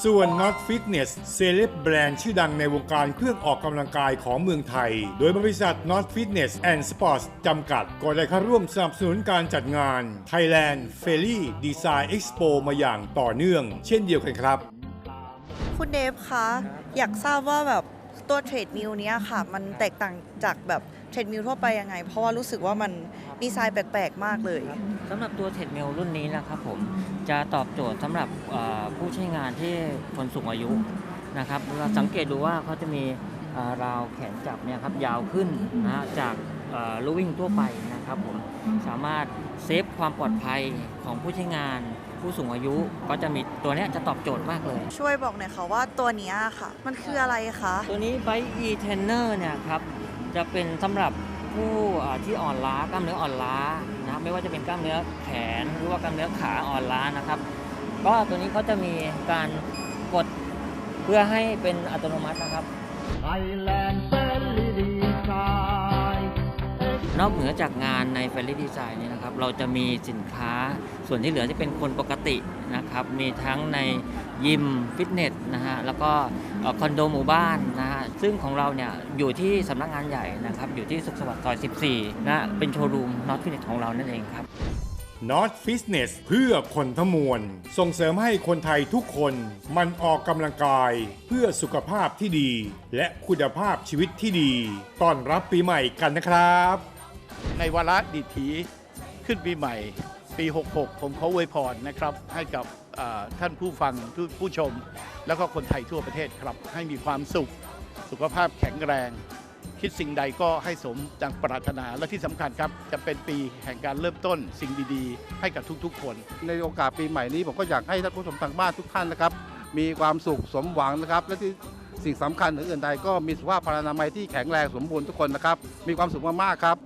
ส่วน Not Fitness เซเลบแบรนด์ชื่อดังในวงการเครื่องออกกำลังกายของเมืองไทย โดยบริษัท Not Fitness and Sports จำกัด ก็ได้เข้าร่วมสนับสนุนการจัดงาน Thailand f a i r y Design Expo มาอย่างต่อเนื่อง เช่นเดียวกันครับ คุณเดฟคะ อยากทราบว่าแบบ ตัวเทรดมิลเนี้ยค่ะ มันแตกต่างจากแบบเทรดมิลทั่วไปยังไง เพราะว่ารู้สึกว่ามันดีไซน์แปลกๆ มากเลย สำหรับตัวเทรดมิลรุ่นนี้นะครับผมจะตอบโจทย์สำหรับเอ่อผู้ใช้งานที่คนสูงอายุนะครับเราสังเกตดูว่าเขาจะมีเอ่อราวแขนจับเนี่ยครับยาวขึ้นนะฮะจากลูวิ่งทั่วไปนะครับผมสามารถเซฟความปลอดภัยของผู้ใช้งาน ผู้สูงอายุก็จะมีตัวเนี้ยจะตอบโจทย์มากเลย ช่วยบอกหน่อยค่ะว่าตัวเนี้ยค่ะ มันคืออะไรคะ ตัวนี้ไบ e t e n n e r เนี่ยครับ จะเป็นสำหรับผู้อ่าที่อ่อนล้ากล้ามเนื้ออ่อนล้านะไม่ว่าจะเป็นกล้ามเนื้อแขนหรือว่ากล้ามเนื้อขาอ่อนล้านะครับ ก็ตัวนี้เขาจะมีการกดเพื่อให้เป็นอัตโนมัตินะครับ Thailand นอกเหนือจากงานใน f a i r y Design เนี่นะครับ เราจะมีสินค้าส่วนที่เหลือที่เป็นคนปกตินะครับ มีทั้งในยิมฟิตเนสนะฮะ แล้วก็คอนโดหมู่บ้านนะฮะ ซึ่งของเราเนี่ยอยู่ที่สำนักงานใหญ่นะครับ อยู่ที่สุขสวัสดิ์ซอย 14 นะ เป็นโชว์รูมนอตฟิตเนสของเรานั่นเองครับ Not Fitness เพื่อคนทั้งมวลส่งเสริมให้คนไทยทุกคนมันออกกำลังกาย เพื่อสุขภาพที่ดี และคุณภาพชีวิตที่ดี ต้อนรับปีใหม่กันนะครับ ในวาระดิถีขึ้นปีใหม่ปี 66 ผมขออวยพรนะครับ ให้กับท่านผู้ฟังผู้ชม แล้วก็คนไทยทั่วประเทศครับ ให้มีความสุข สุขภาพแข็งแรง คิดสิ่งใดก็ให้สมดังปรารถนาและที่สำคัญครับ จะเป็นปีแห่งการเริ่มต้นสิ่งดีๆ ให้กับทุกๆ คน ในโอกาสปีใหม่นี้ผมก็อยากให้ท่านผู้ชมทางบ้านทุกท่านนะครับ มีความสุขสมหวังนะครับ และที่สิ่งสำคัญหนืออื่นใดก็มีสุขภาพพลานามัยที่แข็งแรงสมบูรณ์ทุกคนนะครับมีความสุขมากๆครับ